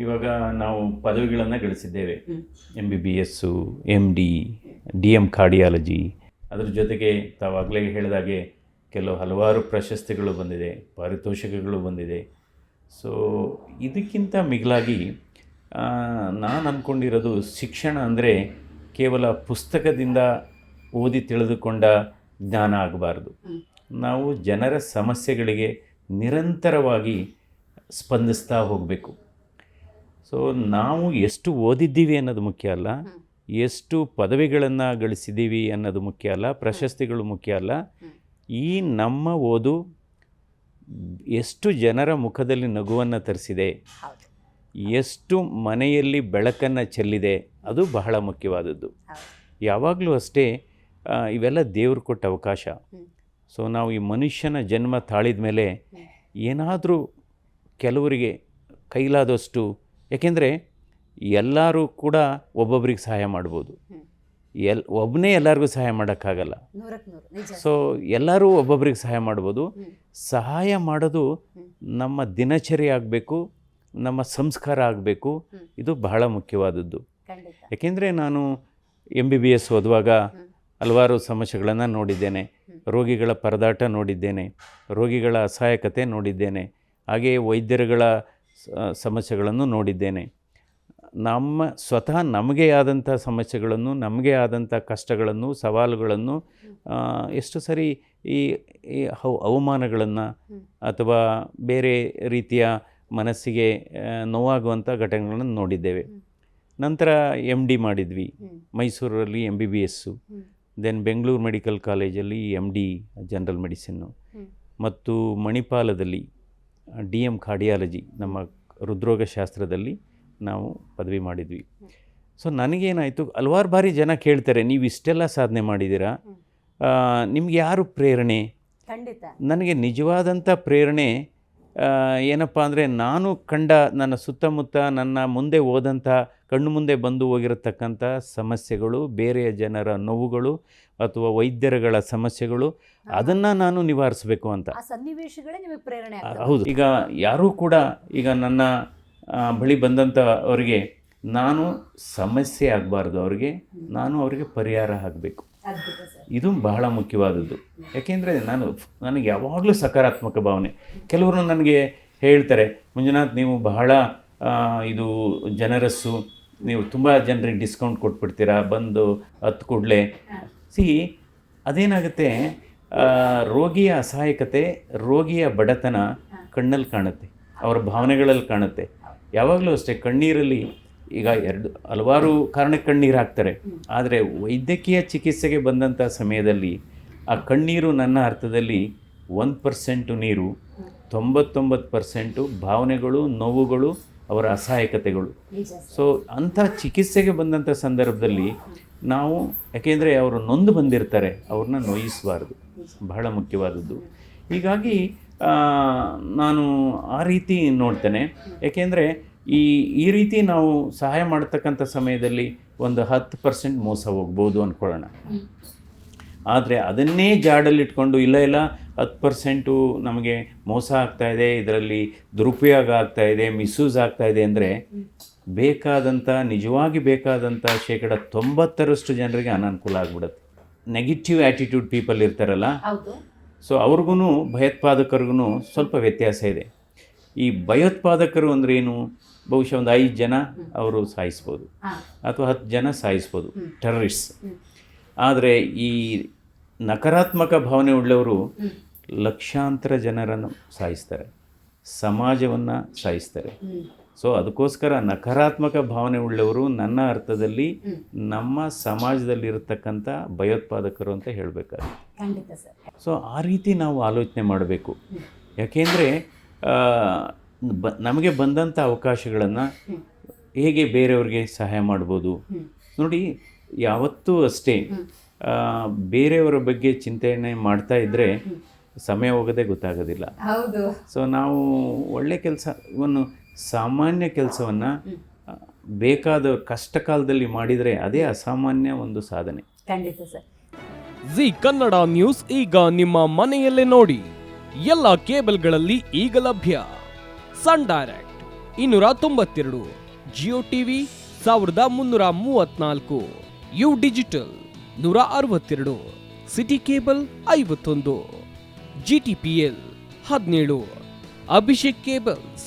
ಇವಾಗ ನಾವು ಪದವಿಗಳನ್ನು ಗಳಿಸಿದ್ದೇವೆ. M B B S M D D M cardiology ಅದರ ಜೊತೆಗೆ ತಾವಾಗಲೇ ಹೇಳಿದಾಗೆ ಕೆಲವು ಹಲವಾರು ಪ್ರಶಸ್ತಿಗಳು ಬಂದಿದೆ ಪಾರಿತೋಷಿಕಗಳು ಬಂದಿದೆ. ಸೊ ಇದಕ್ಕಿಂತ ಮಿಗಿಲಾಗಿ ನಾನು ಅಂದ್ಕೊಂಡಿರೋದು ಶಿಕ್ಷಣ ಅಂದರೆ ಕೇವಲ ಪುಸ್ತಕದಿಂದ ಓದಿ ತಿಳಿದುಕೊಂಡ ಜ್ಞಾನ ಆಗಬಾರ್ದು. ನಾವು ಜನರ ಸಮಸ್ಯೆಗಳಿಗೆ ನಿರಂತರವಾಗಿ ಸ್ಪಂದಿಸ್ತಾ ಹೋಗಬೇಕು. ಸೊ ನಾವು ಎಷ್ಟು ಓದಿದ್ದೀವಿ ಅನ್ನೋದು ಮುಖ್ಯ ಅಲ್ಲ. ಎಷ್ಟು ಪದವಿಗಳನ್ನು ಗಳಿಸಿದ್ದೀವಿ ಅನ್ನೋದು ಮುಖ್ಯ ಅಲ್ಲ. ಪ್ರಶಸ್ತಿಗಳು ಮುಖ್ಯ ಅಲ್ಲ. ಈ ನಮ್ಮ ಓದು ಎಷ್ಟು ಜನರ ಮುಖದಲ್ಲಿ ನಗುವನ್ನು ತರಿಸಿದೆ. ಎಷ್ಟು ಮನೆಯಲ್ಲಿ ಬೆಳಕನ್ನು ಚೆಲ್ಲಿದೆ. ಅದು ಬಹಳ ಮುಖ್ಯವಾದದ್ದು. ಯಾವಾಗಲೂ ಅಷ್ಟೇ ಇವೆಲ್ಲ ದೇವ್ರು ಕೊಟ್ಟ ಅವಕಾಶ. ಸೊ ನಾವು ಈ ಮನುಷ್ಯನ ಜನ್ಮ ತಾಳಿದ ಮೇಲೆ ಏನಾದರೂ ಕೆಲವರಿಗೆ ಕೈಲಾದಷ್ಟು ಯಾಕೆಂದರೆ ಎಲ್ಲರೂ ಕೂಡ ಒಬ್ಬೊಬ್ರಿಗೆ ಸಹಾಯ ಮಾಡ್ಬೋದು. ಎಲ್ ಒಬ್ಬನೇ ಎಲ್ಲರಿಗೂ ಸಹಾಯ ಮಾಡೋಕ್ಕಾಗಲ್ಲ. ಸೊ ಎಲ್ಲರೂ ಒಬ್ಬೊಬ್ರಿಗೆ ಸಹಾಯ ಮಾಡ್ಬೋದು. ಸಹಾಯ ಮಾಡೋದು ನಮ್ಮ ದಿನಚರಿ ಆಗಬೇಕು ನಮ್ಮ ಸಂಸ್ಕಾರ ಆಗಬೇಕು. ಇದು ಬಹಳ ಮುಖ್ಯವಾದದ್ದು. ಯಾಕೆಂದರೆ ನಾನು ಎಂ ಬಿ ಬಿ ಎಸ್ ಓದುವಾಗ. ಹಲವಾರು ಸಮಸ್ಯೆಗಳನ್ನು ನೋಡಿದ್ದೇನೆ. ರೋಗಿಗಳ ಪರದಾಟ ನೋಡಿದ್ದೇನೆ. ರೋಗಿಗಳ ಅಸಹಾಯಕತೆ ನೋಡಿದ್ದೇನೆ. ಹಾಗೆಯೇ ವೈದ್ಯರುಗಳ ಸಮಸ್ಯೆಗಳನ್ನು ನೋಡಿದ್ದೇನೆ ನಮ್ಮ ಸ್ವತಃ ನಮಗೆ ಆದಂಥ ಸಮಸ್ಯೆಗಳನ್ನು, ನಮಗೆ ಆದಂಥ ಕಷ್ಟಗಳನ್ನು, ಸವಾಲುಗಳನ್ನು ಎಷ್ಟು ಸರಿ ಈ ಈ ಅವಮಾನಗಳನ್ನು. ಅಥವಾ ಬೇರೆ ರೀತಿಯ ಮನಸ್ಸಿಗೆ ನೋವಾಗುವಂಥ ಘಟನೆಗಳನ್ನು ನೋಡಿದ್ದೇವೆ ನಂತರ ಎಂ ಡಿ ಮಾಡಿದ್ವಿ. ಮೈಸೂರಲ್ಲಿ M B B S then Bengaluru medical ಕಾಲೇಜಲ್ಲಿ ಎಂ ಡಿ ಜನರಲ್ ಮೆಡಿಸಿನ್ನು ಮತ್ತು ಮಣಿಪಾಲದಲ್ಲಿ ಡಿ ಎಂ ಕಾರ್ಡಿಯಾಲಜಿ ನಮ್ಮ ಹೃದ್ರೋಗ ಶಾಸ್ತ್ರದಲ್ಲಿ ನಾವು ಪದವಿ ಮಾಡಿದ್ವಿ. ಸೊ ನನಗೇನಾಯಿತು ಹಲವಾರು ಬಾರಿ ಜನ ಕೇಳ್ತಾರೆ ನೀವು ಇಷ್ಟೆಲ್ಲ ಸಾಧನೆ ಮಾಡಿದ್ದೀರಾ. ನಿಮ್ಗೆ ಯಾರು ಪ್ರೇರಣೆ ಖಂಡಿತ ನನಗೆ ನಿಜವಾದಂಥ ಪ್ರೇರಣೆ ಏನಪ್ಪ ಅಂದರೆ ನಾನು ಕಂಡ ನನ್ನ ಸುತ್ತಮುತ್ತ ನನ್ನ ಮುಂದೆ ಹೋದಂಥ ಕಣ್ಣು ಮುಂದೆ ಬಂದು ಹೋಗಿರತಕ್ಕಂಥ ಸಮಸ್ಯೆಗಳು ಬೇರೆಯ ಜನರ ನೋವುಗಳು ಅಥವಾ ವೈದ್ಯರುಗಳ ಸಮಸ್ಯೆಗಳು ಅದನ್ನು ನಾನು ನಿವಾರಿಸಬೇಕು ಅಂತ. ಸನ್ನಿವೇಶಗಳೇ ನಿಮಗೆ ಪ್ರೇರಣೆ ಹೌದು. ಈಗ ಯಾರೂ ಕೂಡ ಈಗ ನನ್ನ ಬಳಿ ಬಂದಂಥ ಅವರಿಗೆ ನಾನು ಸಮಸ್ಯೆ ಆಗಬಾರ್ದು ಅವರಿಗೆ ನಾನು ಅವರಿಗೆ ಪರಿಹಾರ ಆಗಬೇಕು. ಇದು ಬಹಳ ಮುಖ್ಯವಾದದ್ದು. ಯಾಕೆಂದರೆ ನಾನು ನನಗೆ ಯಾವಾಗಲೂ ಸಕಾರಾತ್ಮಕ ಭಾವನೆ. ಕೆಲವರು ನನಗೆ ಹೇಳ್ತಾರೆ ಮಂಜುನಾಥ್ ನೀವು ಬಹಳ ಇದು ಜನರಸ್ಸು ನೀವು ತುಂಬ ಜನರಿಗೆ ಡಿಸ್ಕೌಂಟ್ ಕೊಟ್ಬಿಡ್ತೀರಾ ಬಂದು ಹತ್ತು ಕೂಡಲೇ. ಸಿ ಅದೇನಾಗುತ್ತೆ ರೋಗಿಯ ಅಸಹಾಯಕತೆ ರೋಗಿಯ ಬಡತನ ಕಣ್ಣಲ್ಲಿ ಕಾಣುತ್ತೆ ಅವರ ಭಾವನೆಗಳಲ್ಲಿ ಕಾಣುತ್ತೆ. ಯಾವಾಗಲೂ ಅಷ್ಟೇ ಕಣ್ಣೀರಲ್ಲಿ ಈಗ ಎರಡು ಹಲವಾರು ಕಾರಣಕ್ಕೆ ಕಣ್ಣೀರು ಹಾಕ್ತಾರೆ ಆದರೆ ವೈದ್ಯಕೀಯ ಚಿಕಿತ್ಸೆಗೆ ಬಂದಂಥ ಸಮಯದಲ್ಲಿ ಆ ಕಣ್ಣೀರು ನನ್ನ ಅರ್ಥದಲ್ಲಿ ಒಂದು ಪರ್ಸೆಂಟು ನೀರು ತೊಂಬತ್ತೊಂಬತ್ತು ಪರ್ಸೆಂಟು ಭಾವನೆಗಳು ನೋವುಗಳು ಅವರ ಅಸಹಾಯಕತೆಗಳು. ಸೊ ಅಂಥ ಚಿಕಿತ್ಸೆಗೆ ಬಂದಂಥ ಸಂದರ್ಭದಲ್ಲಿ ನಾವು ಯಾಕೆಂದರೆ ಅವರು ನೊಂದು ಬಂದಿರ್ತಾರೆ ಅವ್ರನ್ನ ನೋಯಿಸಬಾರ್ದು. ಬಹಳ ಮುಖ್ಯವಾದದ್ದು. ಹೀಗಾಗಿ ನಾನು ಆ ರೀತಿ ನೋಡ್ತೇನೆ. ಏಕೆಂದರೆ ಈ ಈ ರೀತಿ ನಾವು ಸಹಾಯ ಮಾಡತಕ್ಕಂಥ ಸಮಯದಲ್ಲಿ ಒಂದು ಹತ್ತು ಪರ್ಸೆಂಟ್ ಮೋಸ ಹೋಗ್ಬೋದು ಅಂದ್ಕೊಳ್ಳೋಣ. ಆದರೆ ಅದನ್ನೇ ಜಾಡಲ್ಲಿಟ್ಕೊಂಡು ಇಲ್ಲ ಇಲ್ಲ, ಹತ್ತು ಪರ್ಸೆಂಟು ನಮಗೆ ಮೋಸ ಆಗ್ತಾಯಿದೆ ಇದೆ, ಇದರಲ್ಲಿ ದುರುಪಯೋಗ ಆಗ್ತಾ ಇದೆ, ಮಿಸ್ಯೂಸ್ ಆಗ್ತಾ ಇದೆ ಅಂದರೆ ಬೇಕಾದಂಥ, ನಿಜವಾಗಿ ಬೇಕಾದಂಥ ಶೇಕಡ ತೊಂಬತ್ತರಷ್ಟು ಜನರಿಗೆ ಅನಾನುಕೂಲ ಆಗ್ಬಿಡುತ್ತೆ. ನೆಗೆಟಿವ್ ಆ್ಯಟಿಟ್ಯೂಡ್ ಪೀಪಲ್ ಇರ್ತಾರಲ್ಲ ಸೊ ಅವ್ರಿಗೂ ಭಯೋತ್ಪಾದಕರಿಗೂ ಸ್ವಲ್ಪ ವ್ಯತ್ಯಾಸ ಇದೆ. ಈ ಭಯೋತ್ಪಾದಕರು ಅಂದರೆ ಏನು? ಬಹುಶಃ ಒಂದು ಐದು ಜನ ಅವರು ಸಾಯಿಸ್ಬೋದು. ಅಥವಾ ಹತ್ತು ಜನ ಸಾಯಿಸ್ಬೋದು. ಟೆರರಿಸ್ಟ್ ಆದರೆ ಈ ನಕಾರಾತ್ಮಕ ಭಾವನೆ ಉಳ್ಳವರು ಲಕ್ಷಾಂತರ ಜನರನ್ನು ಸಾಯಿಸ್ತಾರೆ. ಸಮಾಜವನ್ನು ಸಾಯಿಸ್ತಾರೆ. ಸೊ ಅದಕ್ಕೋಸ್ಕರ ನಕಾರಾತ್ಮಕ ಭಾವನೆ ಉಳ್ಳವರು ನನ್ನ ಅರ್ಥದಲ್ಲಿ. ನಮ್ಮ ಸಮಾಜದಲ್ಲಿರತಕ್ಕಂಥ ಭಯೋತ್ಪಾದಕರು ಅಂತ ಹೇಳಬೇಕಾಗುತ್ತೆ. ಸೊ ಆ ರೀತಿ ನಾವು ಆಲೋಚನೆ ಮಾಡಬೇಕು. ಯಾಕೆಂದರೆ ಬ ನಮಗೆ ಬಂದಂಥ ಅವಕಾಶಗಳನ್ನು ಹೇಗೆ ಬೇರೆಯವ್ರಿಗೆ ಸಹಾಯ ಮಾಡ್ಬೋದು? ನೋಡಿ ಯಾವತ್ತೂ ಅಷ್ಟೇ ಬೇರೆಯವರ ಬಗ್ಗೆ ಚಿಂತನೆ ಮಾಡ್ತಾ ಇದ್ದರೆ ಸಮಯ ಹೋಗೋದೇ ಗೊತ್ತಾಗೋದಿಲ್ಲ. ಹೌದು. ಸೊ ನಾವು ಒಳ್ಳೆ ಕೆಲಸ ಇವನ್ನು ಸಾಮಾನ್ಯ ಕೆಲಸವನ್ನು. ಬೇಕಾದ ಕಷ್ಟ ಕಾಲದಲ್ಲಿ ಮಾಡಿದರೆ ಅದೇ ಅಸಾಮಾನ್ಯ ಒಂದು ಸಾಧನೆ. ಖಂಡಿತ ಸರ್. ಜಿ ಕನ್ನಡ ನ್ಯೂಸ್ ಈಗ ನಿಮ್ಮ ಮನೆಯಲ್ಲೇ ನೋಡಿ. ಎಲ್ಲ ಕೇಬಲ್ಗಳಲ್ಲಿ ಈಗ ಲಭ್ಯ. ಸನ್ ಡೈರೆಕ್ಟ್ ಇನ್ನೂರ ತೊಂಬತ್ತೆರಡು ಜಿಯೋ ಟಿವಿ ಸಾವಿರದ ಮುನ್ನೂರ ಮೂವತ್ನಾಲ್ಕು ಯು ಡಿಜಿಟಲ್ ನೂರ ಅರವತ್ತೆರಡು ಸಿಟಿ ಕೇಬಲ್ ಐವತ್ತೊಂದು ಜಿ ಟಿ ಪಿ ಎಲ್ ಹದಿನೇಳು ಅಭಿಷೇಕ್ ಕೇಬಲ್ಸ್